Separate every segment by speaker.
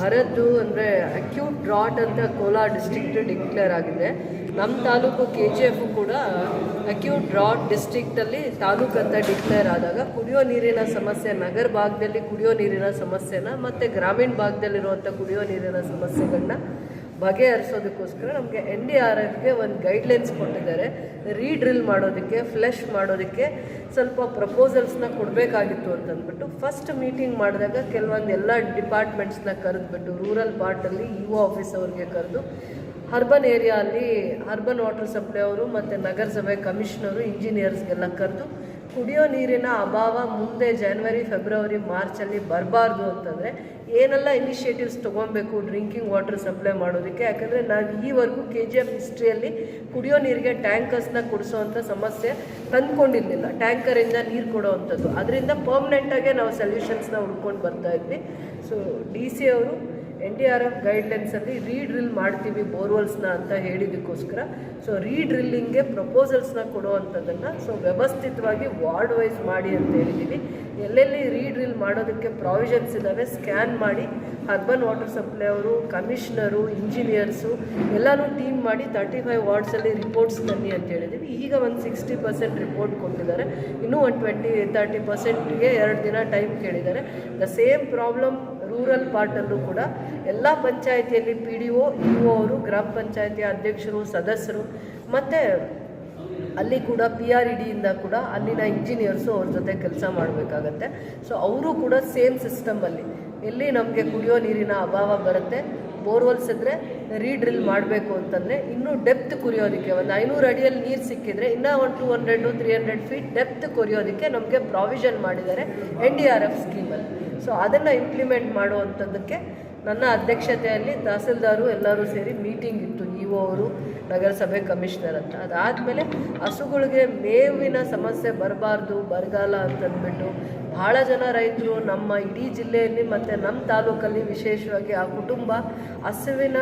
Speaker 1: ಬರದ್ದು ಅಂದರೆ acute drought ಅಂತ Kolar district declare ಆಗಿದೆ. ನಮ್ಮ ತಾಲೂಕು ಕೆ ಜಿ ಎಫು ಕೂಡ ಅಕ್ಯೂಟ್ ಡ್ರಾಟ್ ಡಿಸ್ಟ್ರಿಕ್ಟಲ್ಲಿ ತಾಲೂಕು ಅಂತ ಡಿಕ್ಲೇರ್ ಆದಾಗ ಕುಡಿಯೋ ನೀರಿನ ಸಮಸ್ಯೆ, ನಗರ ಭಾಗದಲ್ಲಿ ಕುಡಿಯೋ ನೀರಿನ ಸಮಸ್ಯೆನ ಮತ್ತು ಗ್ರಾಮೀಣ ಭಾಗದಲ್ಲಿರುವಂಥ ಕುಡಿಯೋ ನೀರಿನ ಸಮಸ್ಯೆಗಳನ್ನ ಬಗೆಹರಿಸೋದಕ್ಕೋಸ್ಕರ ನಮಗೆ ಎನ್ ಡಿ ಆರ್ ಎಫ್ಗೆ ಒಂದು ಗೈಡ್ಲೈನ್ಸ್ ಕೊಟ್ಟಿದ್ದಾರೆ. ರೀಡ್ರಿಲ್ ಮಾಡೋದಕ್ಕೆ ಫ್ಲೆಶ್ ಮಾಡೋದಕ್ಕೆ ಸ್ವಲ್ಪ ಪ್ರಪೋಸಲ್ಸ್ನ ಕೊಡಬೇಕಾಗಿತ್ತು ಅಂತಂದ್ಬಿಟ್ಟು ಫಸ್ಟ್ ಮೀಟಿಂಗ್ ಮಾಡಿದಾಗ ಕೆಲವೊಂದು ಎಲ್ಲ ಡಿಪಾರ್ಟ್ಮೆಂಟ್ಸ್ನ ಕರೆದ್ಬಿಟ್ಟು ರೂರಲ್ ಪಾರ್ಟಲ್ಲಿ ಇ ಒ ಆಫೀಸ್ ಅವ್ರಿಗೆ ಕರೆದು ಅರ್ಬನ್ ಏರಿಯಾ ಅಲ್ಲಿ ಅರ್ಬನ್ ವಾಟರ್ ಸಪ್ಲೈ ಅವರು ಮತ್ತು ನಗರಸಭೆ ಕಮಿಷನರು ಇಂಜಿನಿಯರ್ಸ್ಗೆಲ್ಲ ಕರೆದು ಕುಡಿಯೋ ನೀರಿನ ಅಭಾವ ಮುಂದೆ ಜನವರಿ ಫೆಬ್ರವರಿ ಮಾರ್ಚಲ್ಲಿ ಬರಬಾರ್ದು ಅಂತಂದರೆ ಏನೆಲ್ಲ ಇನಿಷಿಯೇಟಿವ್ಸ್ ತೊಗೊಬೇಕು ಡ್ರಿಂಕಿಂಗ್ ವಾಟರ್ ಸಪ್ಲೈ ಮಾಡೋದಕ್ಕೆ? ಯಾಕಂದರೆ ನಾವು ಈವರೆಗೂ ಕೆ ಜಿ ಎಫ್ ಹಿಸ್ಟ್ರಿಯಲ್ಲಿ ಕುಡಿಯೋ ನೀರಿಗೆ ಟ್ಯಾಂಕರ್ಸ್ನ ಕೊಡಿಸೋವಂಥ ಸಮಸ್ಯೆ ತಂದ್ಕೊಂಡಿರಲಿಲ್ಲ. ಟ್ಯಾಂಕರಿಂದ ನೀರು ಕೊಡೋ ಅಂಥದ್ದು ಅದರಿಂದ ಪರ್ಮನೆಂಟಾಗೆ ನಾವು ಸೊಲ್ಯೂಷನ್ಸ್ನ ಹುಡ್ಕೊಂಡು ಬರ್ತಾ ಇದ್ವಿ. ಸೊ ಡಿ ಸಿ ಅವರು ಎನ್ ಡಿ ಆರ್ ಎಫ್ ಗೈಡ್ಲೈನ್ಸಲ್ಲಿ ರೀಡ್ರಿಲ್ ಮಾಡ್ತೀವಿ ಬೋರ್ವೆಲ್ಸ್ನ ಅಂತ ಹೇಳಿದ್ದಕ್ಕೋಸ್ಕರ ಸೊ ರೀಡ್ರಿಲ್ಲಿಂಗ್ಗೆ ಪ್ರಪೋಸಲ್ಸ್ನ ಕೊಡುವಂಥದ್ದನ್ನು ಸೊ ವ್ಯವಸ್ಥಿತವಾಗಿ ವಾರ್ಡ್ ವೈಸ್ ಮಾಡಿ ಅಂತ ಹೇಳಿದ್ದೀವಿ ಎಲ್ಲೆಲ್ಲಿ ರೀಡ್ರಿಲ್ ಮಾಡೋದಕ್ಕೆ ಪ್ರಾವಿಷನ್ಸ್ ಇದ್ದಾವೆ ಸ್ಕ್ಯಾನ್ ಮಾಡಿ. ಅರ್ಬನ್ ವಾಟರ್ ಸಪ್ಲೈ ಅವರು ಕಮಿಷನರು ಇಂಜಿನಿಯರ್ಸು ಎಲ್ಲನೂ ಟೀಮ್ ಮಾಡಿ ತರ್ಟಿ ಫೈವ್ ವಾರ್ಡ್ಸಲ್ಲಿ ರಿಪೋರ್ಟ್ಸ್ ಬನ್ನಿ ಅಂತ ಹೇಳಿದ್ದೀವಿ ಈಗ ಒಂದು ಸಿಕ್ಸ್ಟಿ ಪರ್ಸೆಂಟ್ ರಿಪೋರ್ಟ್ ಕೊಟ್ಟಿದ್ದಾರೆ. ಇನ್ನೂ ಒಂದು ಟ್ವೆಂಟಿ ತರ್ಟಿ ಪರ್ಸೆಂಟ್ಗೆ ಎರಡು ದಿನ ಟೈಮ್ ಕೇಳಿದ್ದಾರೆ. ದ ಸೇಮ್ ಪ್ರಾಬ್ಲಮ್ ರೂರಲ್ ಪಾರ್ಟಲ್ಲೂ ಕೂಡ ಎಲ್ಲ ಪಂಚಾಯಿತಿಯಲ್ಲಿ P D O, E O ಅವರು, ಗ್ರಾಮ ಪಂಚಾಯಿತಿ ಅಧ್ಯಕ್ಷರು, ಸದಸ್ಯರು, ಮತ್ತು ಅಲ್ಲಿ ಕೂಡ ಪಿ ಆರ್ ಇ ಡಿಯಿಂದ ಕೂಡ ಅಲ್ಲಿನ ಇಂಜಿನಿಯರ್ಸು ಅವ್ರ ಜೊತೆ ಕೆಲಸ ಮಾಡಬೇಕಾಗತ್ತೆ. ಸೊ ಅವರು ಕೂಡ ಸೇಮ್ ಸಿಸ್ಟಮಲ್ಲಿ ಎಲ್ಲಿ ನಮಗೆ ಕುಡಿಯೋ ನೀರಿನ ಅಭಾವ ಬರುತ್ತೆ, ಬೋರ್ವೆಲ್ಸ್ ಇದ್ದರೆ ರೀಡ್ರಿಲ್ ಮಾಡಬೇಕು ಅಂತಂದರೆ ಇನ್ನೂ ಡೆಪ್ತ್ ಕುರಿಯೋದಕ್ಕೆ ಒಂದು ಐನೂರು ಅಡಿಯಲ್ಲಿ ನೀರು ಸಿಕ್ಕಿದ್ರೆ ಇನ್ನೂ ಒಂದು two hundred three hundred feet depth ಕೊರಿಯೋದಕ್ಕೆ ನಮಗೆ ಪ್ರಾವಿಷನ್ ಮಾಡಿದ್ದಾರೆ ಎನ್ ಡಿ ಆರ್ ಎಫ್ ಸ್ಕೀಮಲ್ಲಿ. ಸೊ ಅದನ್ನು ಇಂಪ್ಲಿಮೆಂಟ್ ಮಾಡುವಂಥದ್ದಕ್ಕೆ ನನ್ನ ಅಧ್ಯಕ್ಷತೆಯಲ್ಲಿ ತಹಸೀಲ್ದಾರು ಎಲ್ಲರೂ ಸೇರಿ ಮೀಟಿಂಗ್ ಇತ್ತು ಇ ಒ ಅವರು, ನಗರಸಭೆ ಕಮಿಷನರ್ ಅಂತ. ಅದಾದಮೇಲೆ ಹಸುಗಳಿಗೆ ಮೇವಿನ ಸಮಸ್ಯೆ ಬರಬಾರ್ದು, ಬರಗಾಲ ಅಂತಂದ್ಬಿಟ್ಟು ಭಾಳ ಜನ ರೈತರು ನಮ್ಮ ಇಡೀ ಜಿಲ್ಲೆಯಲ್ಲಿ ಮತ್ತು ನಮ್ಮ ತಾಲೂಕಲ್ಲಿ ವಿಶೇಷವಾಗಿ ಆ ಕುಟುಂಬ ಹಸುವಿನ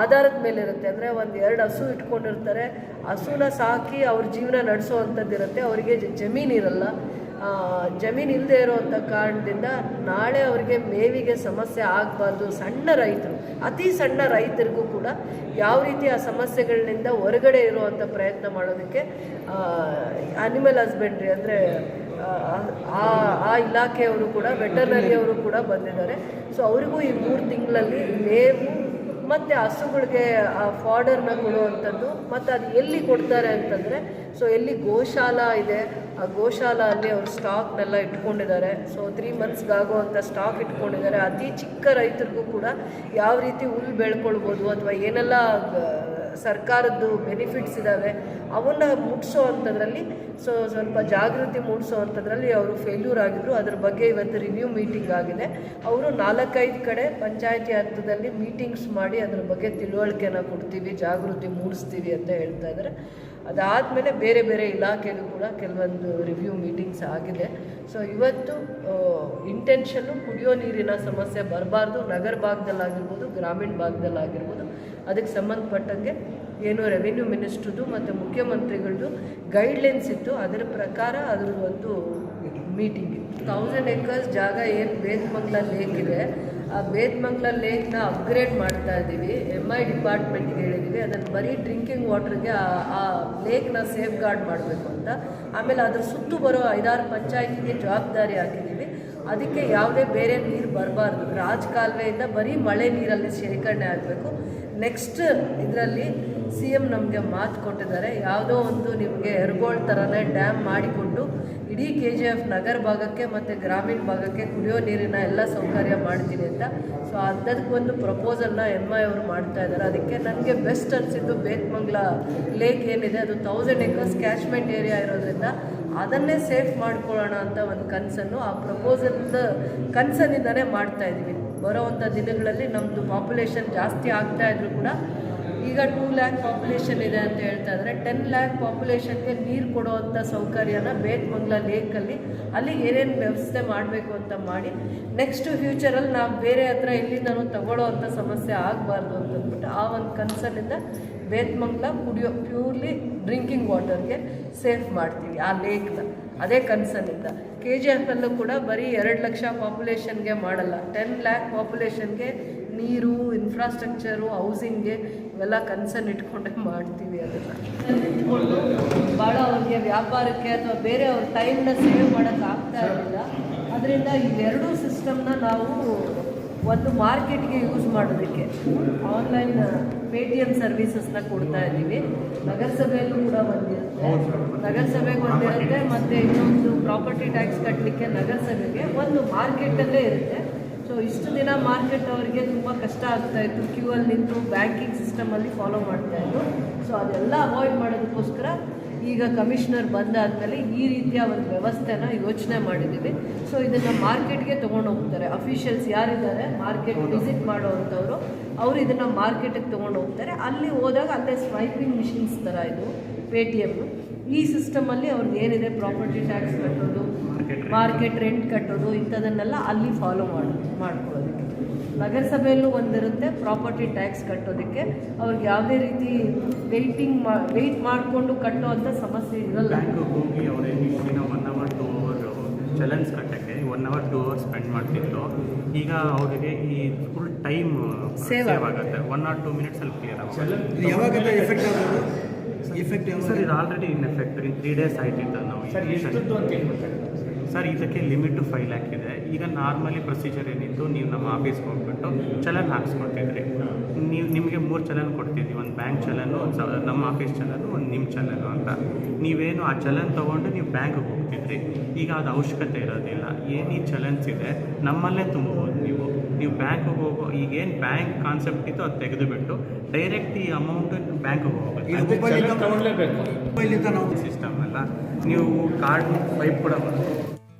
Speaker 1: ಆಧಾರದ ಮೇಲೆ ಇರುತ್ತೆ ಅಂದರೆ ಒಂದು ಎರಡು ಹಸು ಇಟ್ಕೊಂಡಿರ್ತಾರೆ. ಹಸುನ ಸಾಕಿ ಅವ್ರ ಜೀವನ ನಡೆಸೋ ಅಂಥದ್ದಿರುತ್ತೆ ಅವರಿಗೆ ಜಮೀನಿರಲ್ಲ. ಜಮೀನು ಇಲ್ಲದೆ ಇರೋವಂಥ ಕಾರಣದಿಂದ ನಾಳೆ ಅವರಿಗೆ ಮೇವಿಗೆ ಸಮಸ್ಯೆ ಆಗಬಾರ್ದು ಸಣ್ಣ ರೈತರು, ಅತಿ ಸಣ್ಣ ರೈತರಿಗೂ ಕೂಡ ಯಾವ ರೀತಿ ಆ ಸಮಸ್ಯೆಗಳಿಂದ ಹೊರಗಡೆ ಇರುವಂಥ ಪ್ರಯತ್ನ ಮಾಡೋದಕ್ಕೆ ಅನಿಮಲ್ ಹಸ್ಬೆಂಡ್ರಿ ಅಂದರೆ, ಆ ಆ ಇಲಾಖೆಯವರು ಕೂಡ ವೆಟರ್ನರಿಯವರು ಕೂಡ ಬಂದಿದ್ದಾರೆ. ಸೊ ಅವರಿಗೂ ಈ ಮೂರು ತಿಂಗಳಲ್ಲಿ ಮೇವು ಮತ್ತು ಹಸುಗಳಿಗೆ, ಆ ಫಾಡರ್ನ ಕೊಡುವಂಥದ್ದು, ಮತ್ತು ಅದು ಎಲ್ಲಿ ಕೊಡ್ತಾರೆ ಅಂತಂದರೆ ಸೊ ಎಲ್ಲಿ ಗೋಶಾಲಾ ಇದೆ, ಆ ಗೋಶಾಲ ಅಲ್ಲಿ ಅವ್ರು ಸ್ಟಾಕ್ನೆಲ್ಲ ಇಟ್ಕೊಂಡಿದ್ದಾರೆ. ಸೊ ತ್ರೀ ಮಂತ್ಸ್ಗಾಗುವಂಥ ಸ್ಟಾಕ್ ಇಟ್ಕೊಂಡಿದ್ದಾರೆ. ಅತಿ ಚಿಕ್ಕ ರೈತರಿಗೂ ಕೂಡ ಯಾವ ರೀತಿ ಹುಲ್ಲು ಬೆಳ್ಕೊಳ್ಬೋದು ಅಥವಾ ಏನೆಲ್ಲ ಸರ್ಕಾರದ್ದು ಬೆನಿಫಿಟ್ಸ್ ಇದ್ದಾವೆ ಅವನ್ನ ಮುಟ್ಸೋ ಅಂಥದ್ರಲ್ಲಿ ಸೊ ಸ್ವಲ್ಪ ಜಾಗೃತಿ ಮೂಡಿಸೋ ಅಂಥದ್ರಲ್ಲಿ ಅವರು ಫೇಲ್ಯೂರ್ ಆಗಿದ್ರು. ಅದ್ರ ಬಗ್ಗೆ ಇವತ್ತು ರಿವ್ಯೂ ಮೀಟಿಂಗ್ ಆಗಿದೆ. ಅವರು ನಾಲ್ಕೈದು ಕಡೆ ಪಂಚಾಯತಿ ಹಂತದಲ್ಲಿ ಮೀಟಿಂಗ್ಸ್ ಮಾಡಿ ಅದ್ರ ಬಗ್ಗೆ ತಿಳುವಳಿಕೆನ ಕೊಡ್ತೀವಿ, ಜಾಗೃತಿ ಮೂಡಿಸ್ತೀವಿ ಅಂತ ಹೇಳ್ತಾ ಇದ್ದಾರೆ ಅದಾದಮೇಲೆ ಬೇರೆ ಬೇರೆ ಇಲಾಖೆಗೂ ಕೂಡ ಕೆಲವೊಂದು ರಿವ್ಯೂ ಮೀಟಿಂಗ್ಸ್ ಆಗಿದೆ. ಸೊ ಇವತ್ತು ಇಂಟೆನ್ಷನ್ನು ಕುಡಿಯೋ ನೀರಿನ ಸಮಸ್ಯೆ ಬರಬಾರ್ದು. ನಗರ ಭಾಗದಲ್ಲಾಗಿರ್ಬೋದು, ಗ್ರಾಮೀಣ ಭಾಗದಲ್ಲಾಗಿರ್ಬೋದು. ಅದಕ್ಕೆ ಸಂಬಂಧಪಟ್ಟಂಗೆ ಏನು ರೆವಿನ್ಯೂ ಮಿನಿಸ್ಟ್ರದು ಮತ್ತು ಮುಖ್ಯಮಂತ್ರಿಗಳದ್ದು ಗೈಡ್ಲೈನ್ಸ್ ಇತ್ತು. ಅದರ ಪ್ರಕಾರ ಅದ್ರ ಒಂದು ಮೀಟಿಂಗ್ ತೌಸಂಡ್ ಏಕರ್ಸ್ ಜಾಗ ಏನು ಬೇತ್ಮಂಗ್ಲ ಲೇಕ್ ಇದೆ, ಆ ಬೇತ್ಮಂಗ್ಲ ಲೇಕ್ನ ಅಪ್ಗ್ರೇಡ್ ಮಾಡ್ತಾ ಇದ್ದೀವಿ. ಎಂ ಐ ಡಿಪಾರ್ಟ್ಮೆಂಟ್ಗೆ ಹೇಳಿದ್ದೀವಿ. ಅದನ್ನು ಬರೀ ಡ್ರಿಂಕಿಂಗ್ ವಾಟರ್ಗೆ ಆ ಲೇಕ್ನ ಸೇಫ್ ಗಾರ್ಡ್ ಮಾಡಬೇಕು ಅಂತ. ಆಮೇಲೆ ಅದ್ರ ಸುತ್ತು ಬರೋ ಐದಾರು ಪಂಚಾಯಿತಿಗೆ ಜವಾಬ್ದಾರಿ ಹಾಕಿದ್ದೀವಿ. ಅದಕ್ಕೆ ಯಾವುದೇ ಬೇರೆ ನೀರು ಬರಬಾರ್ದು. ರಾಜ್ ಕಾಲುವೆಯಿಂದ ಬರೀ ಮಳೆ ನೀರಲ್ಲಿ ಶೇಖರಣೆ ಆಗಬೇಕು. ನೆಕ್ಸ್ಟ್ ಇದರಲ್ಲಿ ಸಿ ಎಂ ನಮಗೆ ಮಾತು ಕೊಟ್ಟಿದ್ದಾರೆ. ಯಾವುದೋ ಒಂದು ನಿಮಗೆ ಎರ್ಗೋಳ್ ಥರನೇ ಡ್ಯಾಮ್ ಮಾಡಿಕೊಂಡು ಇಡೀ ಕೆ ಜಿ ಎಫ್ ನಗರ ಭಾಗಕ್ಕೆ ಮತ್ತು ಗ್ರಾಮೀಣ ಭಾಗಕ್ಕೆ ಕುಡಿಯೋ ನೀರಿನ ಎಲ್ಲ ಸೌಕರ್ಯ ಮಾಡ್ತೀನಿ ಅಂತ. ಸೊ ಅದಕ್ಕೆ ಒಂದು ಪ್ರಪೋಸಲ್ನ ಎಂ ಐ ಅವರು ಮಾಡ್ತಾ ಇದ್ದಾರೆ. ಅದಕ್ಕೆ ನನಗೆ ಬೆಸ್ಟ್ ಅನಿಸಿದ್ದು ಬೇತ್ಮಂಗ್ಲ ಲೇಕ್ ಏನಿದೆ, ಅದು ತೌಸಂಡ್ ಏಕರ್ಸ್ ಕ್ಯಾಚ್ಮೆಂಟ್ ಏರಿಯಾ ಇರೋದ್ರಿಂದ ಅದನ್ನೇ ಸೇಫ್ ಮಾಡ್ಕೊಳ್ಳೋಣ ಅಂತ ಒಂದು ಕನಸನ್ನು ಆ ಪ್ರಪೋಸಲ್ದ ಕನಸನಿಂದನೇ ಮಾಡ್ತಾ ಇದ್ದೀವಿ. ಬರೋವಂಥ ದಿನಗಳಲ್ಲಿ ನಮ್ಮದು ಪಾಪ್ಯುಲೇಷನ್ ಜಾಸ್ತಿ ಆಗ್ತಾ ಇದ್ರು ಕೂಡ ಈಗ ಟೂ ಲ್ಯಾಕ್ ಪಾಪ್ಯುಲೇಷನ್ ಇದೆ ಅಂತ ಹೇಳ್ತಾ ಇದ್ದಾರೆ ಟೆನ್ ಲ್ಯಾಕ್ ಪಾಪ್ಯುಲೇಷನ್ಗೆ ನೀರು ಕೊಡುವಂಥ ಸೌಕರ್ಯನ ಬೇತ್ಮಂಗ್ಲ ಲೇಕಲ್ಲಿ ಅಲ್ಲಿ ಏನೇನು ವ್ಯವಸ್ಥೆ ಮಾಡಬೇಕು ಅಂತ ಮಾಡಿ ನೆಕ್ಸ್ಟ್ ಫ್ಯೂಚರಲ್ಲಿ ನಾವು ಬೇರೆ ಹತ್ರ ನಾನು ತಗೊಳ್ಳೋ ಅಂಥ ಸಮಸ್ಯೆ ಆಗಬಾರ್ದು ಅಂತಂದ್ಬಿಟ್ಟು ಆ ಒಂದು ಕನ್ಸರ್ನಿಂದ ಬೇತ್ಮಂಗ್ಲ ಕುಡಿಯೋ ಪ್ಯೂರ್ಲಿ ಡ್ರಿಂಕಿಂಗ್ ವಾಟರ್ಗೆ ಸೇಫ್ ಮಾಡ್ತೀವಿ ಆ ಲೇಕ್ನ. ಅದೇ ಕನ್ಸರ್ನಿಂದ ಕೆ ಜಿ ಎಫಲ್ಲೂ ಕೂಡ ಬರೀ ಎರಡು ಲಕ್ಷ ಪಾಪ್ಯುಲೇಷನ್ಗೆ ಮಾಡಲ್ಲ. ಟೆನ್ ಲ್ಯಾಕ್ ಪಾಪ್ಯುಲೇಷನ್ಗೆ ನೀರು ಇನ್ಫ್ರಾಸ್ಟ್ರಕ್ಚರು ಹೌಸಿಂಗ್ಗೆ ಇವೆಲ್ಲ ಕನ್ಸರ್ನ್ ಇಟ್ಕೊಂಡೆ ಮಾಡ್ತೀವಿ ಅದನ್ನು. ಇಟ್ಕೊಂಡು ಭಾಳ ಅವ್ರಿಗೆ ವ್ಯಾಪಾರಕ್ಕೆ ಅಥವಾ ಬೇರೆ ಅವ್ರ ಟೈಮ್ನ ಸೇವ್ ಮಾಡೋಕ್ಕಾಗ್ತಾ ಇರಲಿಲ್ಲ ಅದರಿಂದ ಇವೆರಡೂ ಸಿಸ್ಟಮ್ನ ನಾವು ಒಂದು ಮಾರ್ಕೆಟ್ಗೆ ಯೂಸ್ ಮಾಡೋದಕ್ಕೆ ಆನ್ಲೈನ್ ಪೇ ಟಿ ಎಂ ಸರ್ವಿಸಸ್ನ ಕೊಡ್ತಾ ಇದ್ದೀವಿ. ನಗರಸಭೆಯಲ್ಲೂ ಕೂಡ ಬಂದಿರುತ್ತೆ ನಗರಸಭೆಗೆ ಒಂದಿರುತ್ತೆ ಮತ್ತು ಇನ್ನೊಂದು ಪ್ರಾಪರ್ಟಿ ಟ್ಯಾಕ್ಸ್ ಕಟ್ಟಲಿಕ್ಕೆ ನಗರಸಭೆಗೆ ಒಂದು ಮಾರ್ಕೆಟಲ್ಲೇ ಇರುತ್ತೆ. ಸೊ ಇಷ್ಟು ದಿನ ಮಾರ್ಕೆಟ್ ಅವರಿಗೆ ತುಂಬ ಕಷ್ಟ ಆಗ್ತಾ ಇತ್ತು. ಕ್ಯೂ ಅಲ್ಲಿ ನಿಂತು ಬ್ಯಾಂಕಿಂಗ್ ಸಿಸ್ಟಮಲ್ಲಿ ಫಾಲೋ ಮಾಡ್ತಾ ಇತ್ತು ಸೊ ಅದೆಲ್ಲ ಅವಾಯ್ಡ್ ಮಾಡೋದಕ್ಕೋಸ್ಕರ ಈಗ ಕಮಿಷನರ್ ಬಂದಾದಮೇಲೆ ಈ ರೀತಿಯ ಒಂದು ವ್ಯವಸ್ಥೆನ ಯೋಚನೆ ಮಾಡಿದ್ದೀವಿ. ಸೊ ಇದನ್ನು ಮಾರ್ಕೆಟ್ಗೆ ತೊಗೊಂಡು ಹೋಗ್ತಾರೆ ಅಫಿಷಿಯಲ್ಸ್ ಯಾರಿದ್ದಾರೆ ಮಾರ್ಕೆಟ್ ವಿಸಿಟ್ ಮಾಡೋವಂಥವ್ರು ಅವರು ಇದನ್ನು ಮಾರ್ಕೆಟಿಗೆ ತೊಗೊಂಡು ಹೋಗ್ತಾರೆ ಅಲ್ಲಿ ಹೋದಾಗ ಅಲ್ಲೇ ಸ್ವೈಪಿಂಗ್ ಮಿಷಿನ್ಸ್ ಥರ ಇದು ಪೇ ಟಿ ಎಂ ಈ ಸಿಸ್ಟಮಲ್ಲಿ ಅವ್ರಿಗೆ ಏನಿದೆ? ಪ್ರಾಪರ್ಟಿ ಟ್ಯಾಕ್ಸ್ ಕಟ್ಟೋದು ಮಾರ್ಕೆಟ್ ರೆಂಟ್ ಕಟ್ಟೋದು ಇಂಥದನ್ನೆಲ್ಲ ಅಲ್ಲಿ ಫಾಲೋ ಮಾಡಿ ಮಾಡ್ಕೊಳ್ಳೋದಕ್ಕೆ ನಗರಸಭೆಯಲ್ಲೂ ಒಂದಿರುತ್ತೆ ಪ್ರಾಪರ್ಟಿ ಟ್ಯಾಕ್ಸ್ ಕಟ್ಟೋದಕ್ಕೆ. ಅವ್ರಿಗೆ ಯಾವುದೇ ರೀತಿ ವೆಯ್ಟಿಂಗ್ ಮಾ ವೆಯ್ಟ್ ಮಾಡಿಕೊಂಡು ಕಟ್ಟೋ ಅಂತ ಸಮಸ್ಯೆ ಇರಲ್ಲ.
Speaker 2: ಬ್ಯಾಂಕಿಗೆ ಹೋಗಿ ಅವ್ರೇನು one hour two hour challans ಕಟ್ಟಕ್ಕೆ one hour two hour spend ಮಾಡ್ತಿದ್ರು. ಈಗ ಅವರಿಗೆ ಈ ಫುಲ್ ಟೈಮ್
Speaker 1: Save
Speaker 2: ಸೇವ್ ಆಗುತ್ತೆ. ಒನ್ ಆರ್ ಟು ಮಿನಿಟ್ಸಲ್ಲಿ ಕ್ಲಿಯರ್ ಆಗುತ್ತೆ.
Speaker 3: ಯಾವಾಗ ಎಫೆಕ್ಟ್ ಆಗೋದು ಎಫೆಕ್ಟ್
Speaker 2: ಸರ್ ಇದು already in effect in three days ಆಯ್ತಿತ್ತು ನಾವು ಈ
Speaker 4: ಸರ್
Speaker 2: ಇದಕ್ಕೆ ಲಿಮಿಟು ಫೈವ್ ಲ್ಯಾಕ್ ಇದೆ ಈಗ ನಾರ್ಮಲಿ ಪ್ರೊಸೀಜರ್ ಏನಿತ್ತು ನೀವು ನಮ್ಮ ಆಫೀಸ್ಗೆ ಹೋಗ್ಬಿಟ್ಟು ಚಲನ್ ಹಾಕ್ಸ್ಕೊತಿದ್ರಿ. ನೀವು ನಿಮಗೆ ಮೂರು ಚಲನ್ ಕೊಡ್ತಿದ್ವಿ. ಒಂದು ಬ್ಯಾಂಕ್ ಚಲನು ಒಂದು ನಮ್ಮ ಆಫೀಸ್ ಚಲನು ಒಂದು ನಿಮ್ಮ ಚಲನು ಅಂತ. ನೀವೇನು ಆ ಚಲನ್ ತೊಗೊಂಡು ನೀವು ಬ್ಯಾಂಕ್ಗೆ ಹೋಗ್ತಿದ್ರಿ. ಈಗ ಅದು ಅವಶ್ಯಕತೆ ಇರೋದಿಲ್ಲ. ಏನು ಈ ಚಲನ್ಸ್ ಇದೆ ನಮ್ಮಲ್ಲೇ ತುಂಬೋದು ನೀವು. ನೀವು ಬ್ಯಾಂಕ್ಗೆ ಹೋಗೋ ಈಗೇನು ಬ್ಯಾಂಕ್ ಕಾನ್ಸೆಪ್ಟ್ ಇತ್ತು ಅದು ತೆಗೆದುಬಿಟ್ಟು ಡೈರೆಕ್ಟ್ ಈ ಅಮೌಂಟ್ ಬ್ಯಾಂಕ್ಗೆ
Speaker 3: ಹೋಗೋದು
Speaker 2: ಸಿಸ್ಟಮ್ ಅಲ್ಲ. ನೀವು ಕಾರ್ಡ್ ಪೈಪ್ ಕೂಡ ಬರುತ್ತೆ